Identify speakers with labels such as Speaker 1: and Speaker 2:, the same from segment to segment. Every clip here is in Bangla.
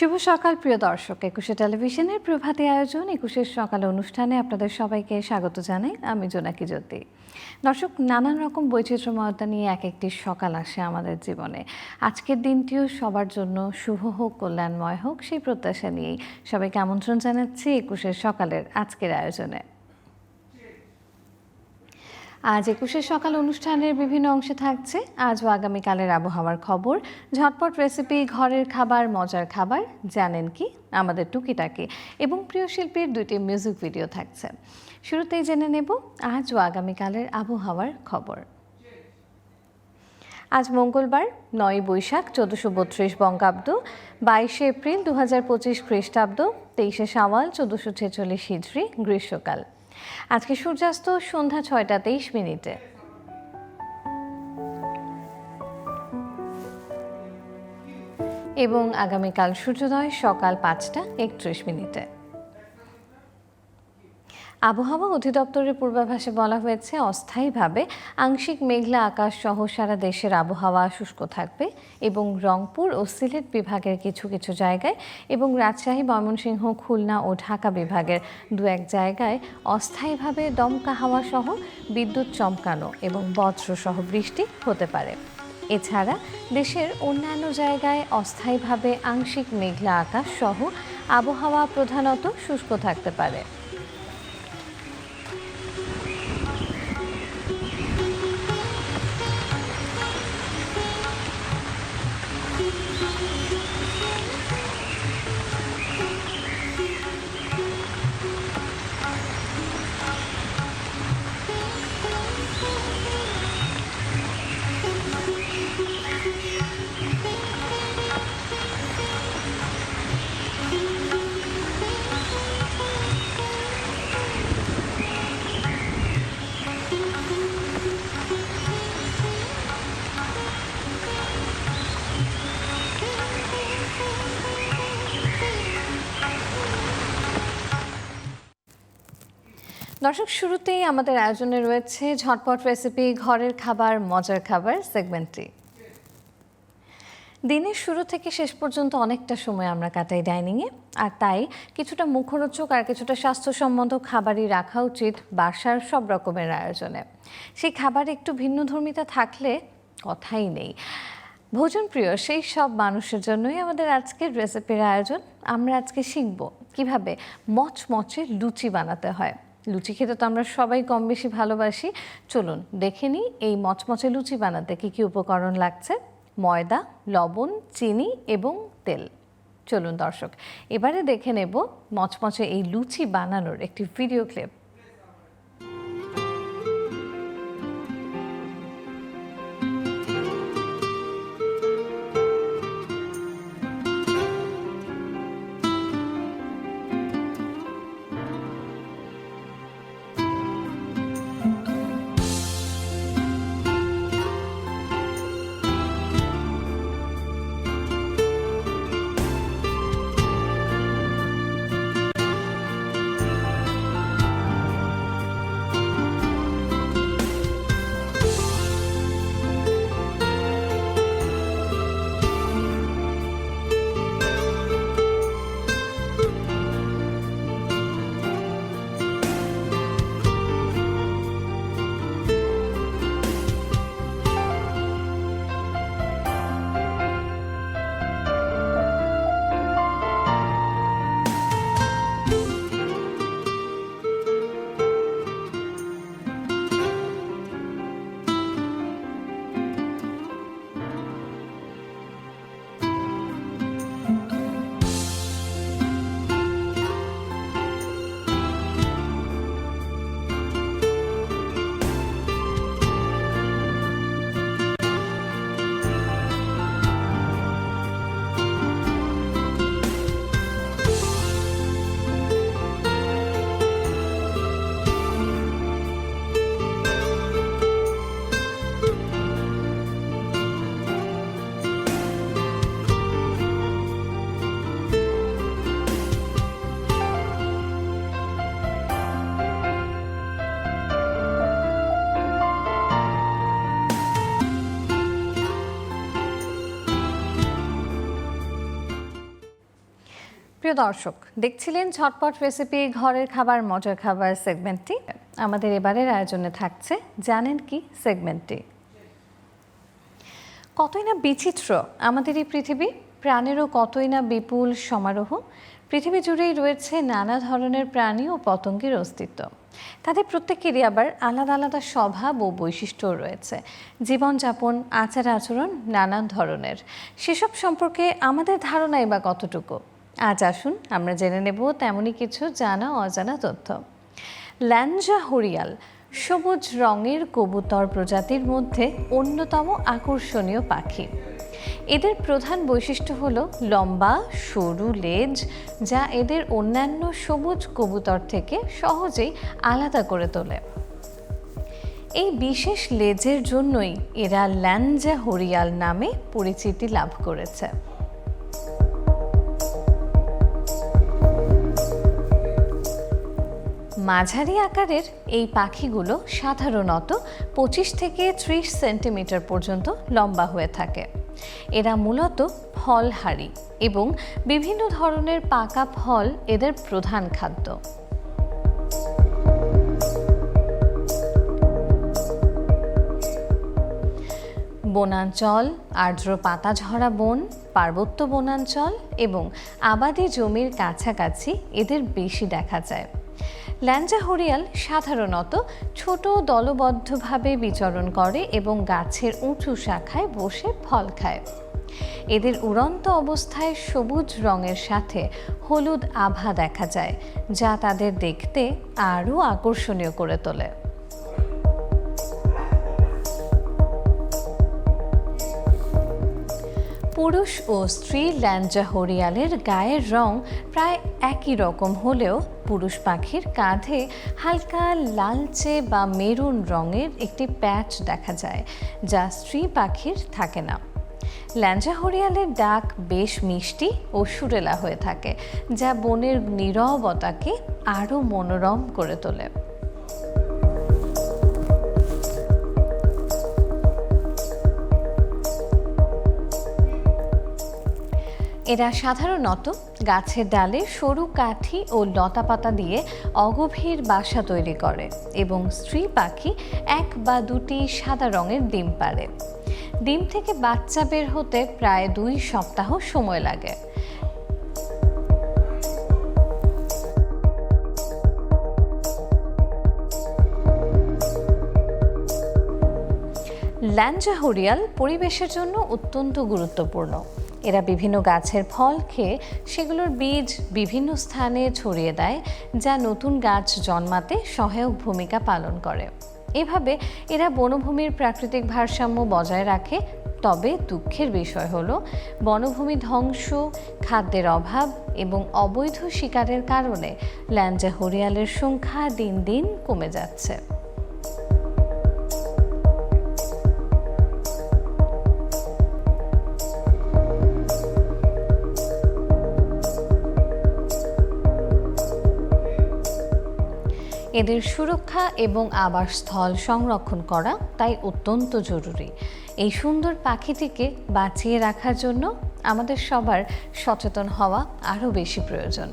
Speaker 1: শুভ সকাল, প্রিয় দর্শক। একুশে টেলিভিশনের প্রভাতী আয়োজন, একুশের সকাল অনুষ্ঠানে আপনাদের সবাইকে স্বাগত জানাই। আমি জোনাকি জ্যোতি। দর্শক, নানান রকম বৈচিত্র্যময়তা নিয়ে এক একটি সকাল আসে আমাদের জীবনে। আজকের দিনটিও সবার জন্য শুভ হোক, কল্যাণময় হোক, সেই প্রত্যাশা নিয়েই সবাইকে আমন্ত্রণ জানাচ্ছি একুশের সকালের আজকের আয়োজনে। আজ একুশের সকাল অনুষ্ঠানের বিভিন্ন অংশে থাকছে। আজ ও আগামীকালের আবহাওয়ার খবর। ঝটপট রেসিপি ঘরের খাবার, মজার খাবার, জানেন কি? আমাদের টুকিটাকি। এবং প্রিয় শিল্পীর দুইটি মিউজিক ভিডিও থাকছে। শুরুতেই জেনে নেব আজ ও আগামীকালের আবহাওয়ার খবর। আজ মঙ্গলবার নয় বৈশাখ, চোদ্দশো বত্রিশ বঙ্গাব্দ। বাইশে এপ্রিল দু হাজার পঁচিশ খ্রিস্টাব্দ। তেইশে সাওয়াল চোদ্দশো ছেচল্লিশ হিজড়ি, গ্রীষ্মকাল। আজকে সূর্যাস্ত সন্ধ্যা ছয়টা তেইশ মিনিটে। এবং আগামীকাল সূর্যোদয় সকাল পাঁচটা একত্রিশ মিনিটে। আবহাওয়া অধিদপ্তরের পূর্বাভাসে বলা হয়েছে, অস্থায়ীভাবে আংশিক মেঘলা আকাশ সহ সারা দেশের আবহাওয়া শুষ্ক থাকবে এবং রংপুর ও সিলেট বিভাগের কিছু কিছু জায়গায় এবং রাজশাহী, ময়মনসিংহ, খুলনা ও ঢাকা বিভাগের দু এক জায়গায় অস্থায়ীভাবে দমকা হাওয়া সহ বিদ্যুৎ চমকানো এবং বজ্রসহ বৃষ্টি হতে পারে। এছাড়া দেশের অন্যান্য জায়গায় অস্থায়ীভাবে আংশিক মেঘলা আকাশ সহ আবহাওয়া প্রধানত শুষ্ক থাকতে পারে। দর্শক, শুরুতেই আমাদের আয়োজনে রয়েছে ঝটপট রেসিপি ঘরের খাবার, মজার খাবার সেগমেন্টটি দিনের শুরু থেকে শেষ পর্যন্ত অনেকটা সময় আমরা কাটাই ডাইনিংয়ে আর তাই কিছুটা মুখরোচক আর কিছুটা স্বাস্থ্যসম্মত খাবারই রাখা উচিত বাসার সব রকমের আয়োজনে। সেই খাবার একটু ভিন্নধর্মিতা থাকলে কথাই নেই। ভোজন প্রিয়, সেই সব মানুষের জন্যই আমাদের আজকের রেসিপির আয়োজন। আমরা আজকে শিখব কীভাবে মচমচে লুচি বানাতে হয়। লুচি খেতে তো আমরা সবাই কম বেশি ভালোবাসি। চলুন, দেখে নিই এই মচমচে লুচি বানাতে কী কী উপকরণ লাগছে। ময়দা, লবণ, চিনি এবং তেল। চলুন দর্শক, এবারে দেখে নেব মচমচে এই লুচি বানানোর একটি ভিডিও ক্লিপ। প্রিয় দর্শক, দেখছিলেন ঝটপট রেসিপি ঘরের খাবার, মজার খাবার সেগমেন্টটি আমাদের এবারের আয়োজনে থাকছে জানেন কি সেগমেন্টটি কতই না বিচিত্র আমাদের এই পৃথিবী, প্রাণেরও কতই না বিপুল সমারোহ। পৃথিবী জুড়েই রয়েছে নানা ধরনের প্রাণী ও পতঙ্গের অস্তিত্ব। তাদের প্রত্যেকেরই আবার আলাদা আলাদা স্বভাব ও বৈশিষ্ট্য রয়েছে। জীবনযাপন আচার আচরণ নানান ধরনের। সেসব সম্পর্কে আমাদের ধারণাই বা কতটুকু? আজ আসুন, আমরা জেনে নেব তেমনই কিছু জানা অজানা তথ্য। ল্যাঞ্জা হরিয়াল, সবুজ রঙের কবুতর প্রজাতির মধ্যে অন্যতম আকর্ষণীয় পাখি। এদের প্রধান বৈশিষ্ট্য হল লম্বা, সরু লেজ, যা এদের অন্যান্য সবুজ কবুতর থেকে সহজেই আলাদা করে তোলে। এই বিশেষ লেজের জন্যই এরা ল্যাঞ্জা হরিয়াল নামে পরিচিতি লাভ করেছে। মাঝারি আকারের এই পাখিগুলো সাধারণত পঁচিশ থেকে ত্রিশ সেন্টিমিটার পর্যন্ত লম্বা হয়ে থাকে। এরা মূলত ফলহারি এবং বিভিন্ন ধরনের পাকা ফল এদের প্রধান খাদ্য। বনাঞ্চল, আর্দ্র পাতা ঝরা বন, পার্বত্য বনাঞ্চল এবং আবাদি জমির কাছাকাছি এদের বেশি দেখা যায়। ল্যাঞ্জা হরিয়াল সাধারণত ছোট দলবদ্ধভাবে বিচরণ করে এবং গাছের উঁচু শাখায় বসে ফল খায়। এদের উড়ন্ত অবস্থায় সবুজ রঙের সাথে হলুদ আভা দেখা যায়, যা তাদের দেখতে আরও আকর্ষণীয় করে তোলে। পুরুষ ও স্ত্রী ল্যাঞ্জা হরিয়ালের গায়ের রং প্রায় একই রকম হলেও পুরুষ পাখির কাঁধে হালকা লালচে বা মেরুন রঙের একটি প্যাচ দেখা যায়, যা স্ত্রী পাখির থাকে না। ল্যাঞ্জা হরিয়ালের ডাক বেশ মিষ্টি ও সুরেলা হয়ে থাকে, যা বনের নীরবতাকে আরও মনোরম করে তোলে। এরা সাধারণত গাছের ডালে সরু কাঠি ও লতাপাতা দিয়ে অগভীর বাসা তৈরি করে এবং স্ত্রী পাখি এক বা দুটি সাদা রঙের ডিম পারে ডিম থেকে বাচ্চা বের হতে প্রায় দুই সপ্তাহ সময় লাগে। ল্যাঞ্জা হরিয়াল পরিবেশের জন্য অত্যন্ত গুরুত্বপূর্ণ। এরা বিভিন্ন গাছের ফল খেয়ে সেগুলোর বীজ বিভিন্ন স্থানে ছড়িয়ে দেয়, যা নতুন গাছ জন্মাতে সহায়ক ভূমিকা পালন করে। এভাবে এরা বনভূমির প্রাকৃতিক ভারসাম্য বজায় রাখে। তবে দুঃখের বিষয় হলো, বনভূমি ধ্বংস, খাদ্যের অভাব এবং অবৈধ শিকারের কারণে ল্যাঞ্জা হরিয়ালের সংখ্যা দিন দিন কমে যাচ্ছে। এদের সুরক্ষা এবং আবাসস্থল সংরক্ষণ করা তাই অত্যন্ত জরুরি। এই সুন্দর পাখিটিকে বাঁচিয়ে রাখার জন্য আমাদের সবার সচেতন হওয়া আরও বেশি প্রয়োজন।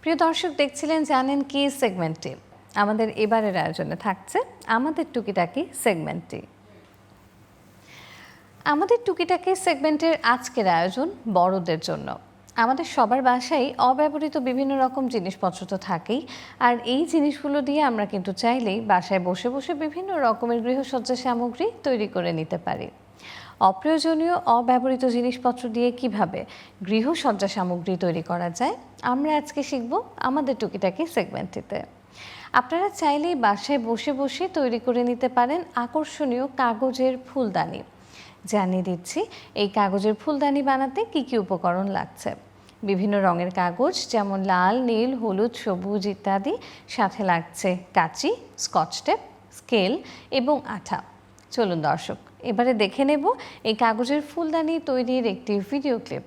Speaker 1: প্রিয় দর্শক, দেখছিলেন, জানেন কি সেগমেন্টটি? আমাদের এবারের আয়োজনে থাকছে আমাদের টুকিটাকি সেগমেন্টটি। আমাদের টুকিটাকি সেগমেন্টের আজকের আয়োজন বড়দের জন্য। আমাদের সবার বাসায় অব্যবহৃত বিভিন্ন রকম জিনিসপত্র তো থাকেই, আর এই জিনিসগুলো দিয়ে আমরা কিন্তু চাইলেই বাসায় বসে বসে বিভিন্ন রকমের গৃহসজ্জা সামগ্রী তৈরি করে নিতে পারি। অপ্রয়োজনীয় অব্যবহৃত জিনিসপত্র দিয়ে কীভাবে গৃহসজ্জা সামগ্রী তৈরি করা যায়, আমরা আজকে শিখব আমাদের টুকিটাকি সেগমেন্টটিতে। আপনারা চাইলেই বাসায় বসে বসে তৈরি করে নিতে পারেন আকর্ষণীয় কাগজের ফুলদানি। জানিয়ে দিচ্ছি, এই কাগজের ফুলদানি বানাতে কি কি উপকরণ লাগছে? বিভিন্ন রঙের কাগজ যেমন লাল, নীল, হলুদ, সবুজ ইত্যাদি। সাথে লাগছে কাঁচি, স্কচ টেপ, স্কেল এবং আঠা। চলুন দর্শক, এবারে দেখে নেব এই কাগজের ফুলদানি তৈরির একটি ভিডিও ক্লিপ।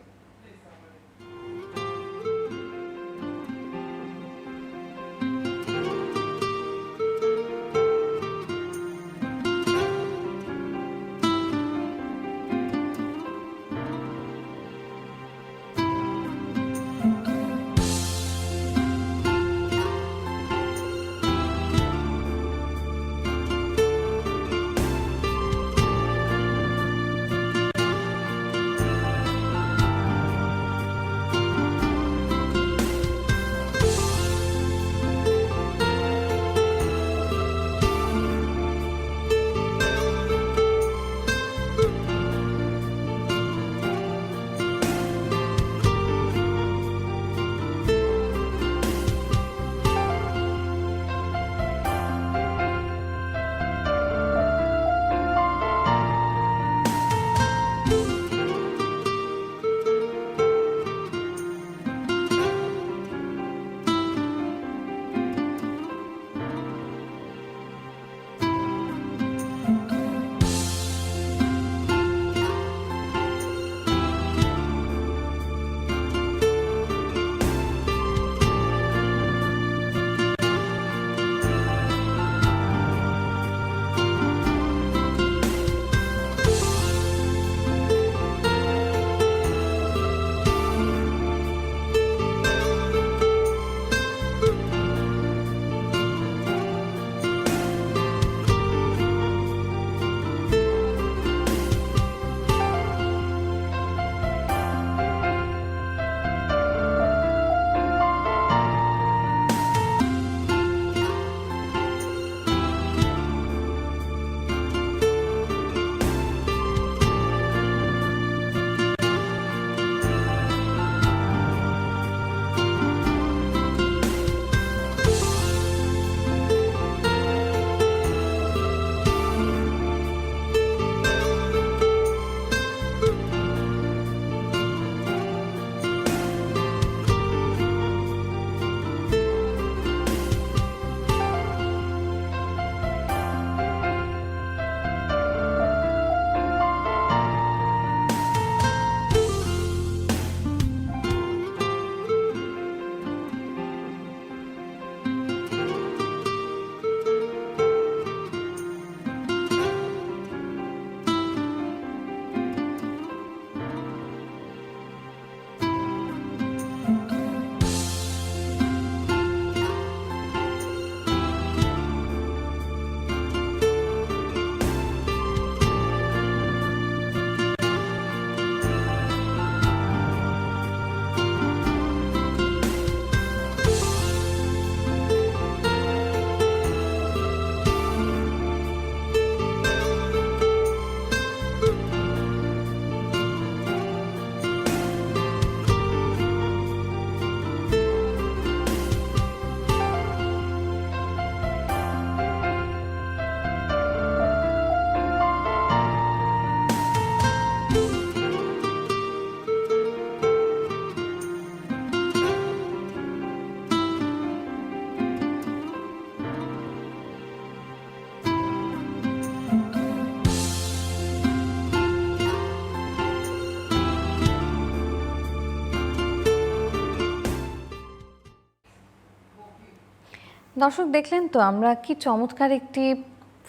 Speaker 1: দর্শক দেখলেন তো, আমরা কি চমৎকার একটি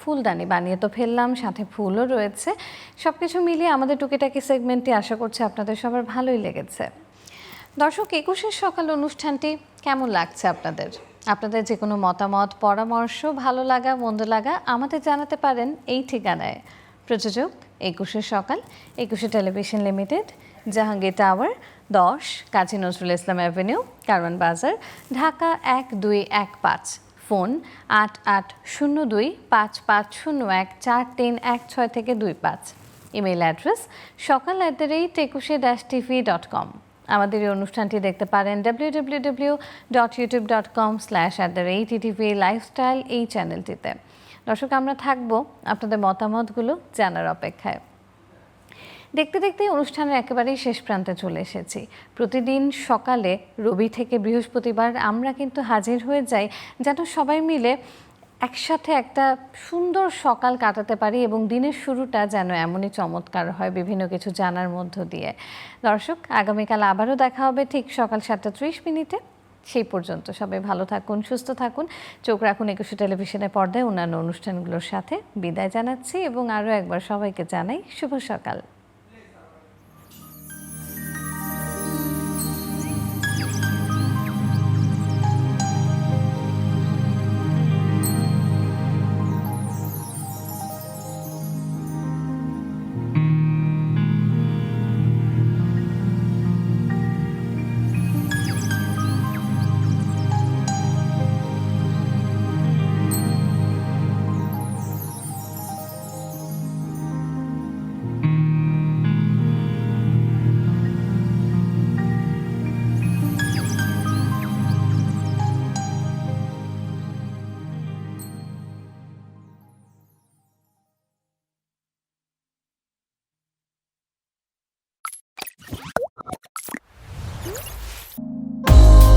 Speaker 1: ফুলদানি বানিয়ে তো ফেললাম, সাথে ফুলও রয়েছে। সব কিছু মিলিয়ে আমাদের টুকিটাকি সেগমেন্টটি আশা করছি আপনাদের সবার ভালোই লেগেছে। দর্শক, একুশের সকাল অনুষ্ঠানটি কেমন লাগছে আপনাদের? আপনাদের যে কোনো মতামত, পরামর্শ, ভালো লাগা, মন্দ লাগা আমাদের জানাতে পারেন এই ঠিকানায়। প্রযোজক, একুশের সকাল, একুশে টেলিভিশন লিমিটেড, জাহাঙ্গীর টাওয়ার, দশ, কাজী নজরুল ইসলাম অ্যাভিনিউ, কারওয়ান বাজার, ঢাকা এক দুই এক পাঁচ। ফোন আট আট শূন্য দুই পাঁচ পাঁচ শূন্য এক চার তিন এক ছয় থেকে দুই পাঁচ। Email address Shokal at the rate Ekushey dash TV dot com. আমাদের এই অনুষ্ঠানটি দেখতে পারেন W W W dot YouTube dot com slash at the rate ETV lifestyle এই চ্যানেলটিতে। দর্শক, আমরা থাকব আপনাদের মতামতগুলো জানার অপেক্ষায়। দেখতে দেখতে অনুষ্ঠানের একেবারেই শেষ প্রান্তে চলে এসেছি। প্রতিদিন সকালে রবি থেকে বৃহস্পতিবার আমরা কিন্তু হাজির হয়ে যাই, যেন সবাই মিলে একসাথে একটা সুন্দর সকাল কাটাতে পারি এবং দিনের শুরুটা যেন এমনই চমৎকার হয় বিভিন্ন কিছু জানার মধ্য দিয়ে। দর্শক, আগামীকাল আবারও দেখা হবে ঠিক সকাল সাতটা ত্রিশ মিনিটে। সেই পর্যন্ত সবাই ভালো থাকুন, সুস্থ থাকুন। চোখ রাখুন একুশে টেলিভিশনের পর্দায় অন্যান্য অনুষ্ঠানগুলোর সাথে। বিদায় জানাচ্ছি এবং আরও একবার সবাইকে জানাই শুভ সকাল।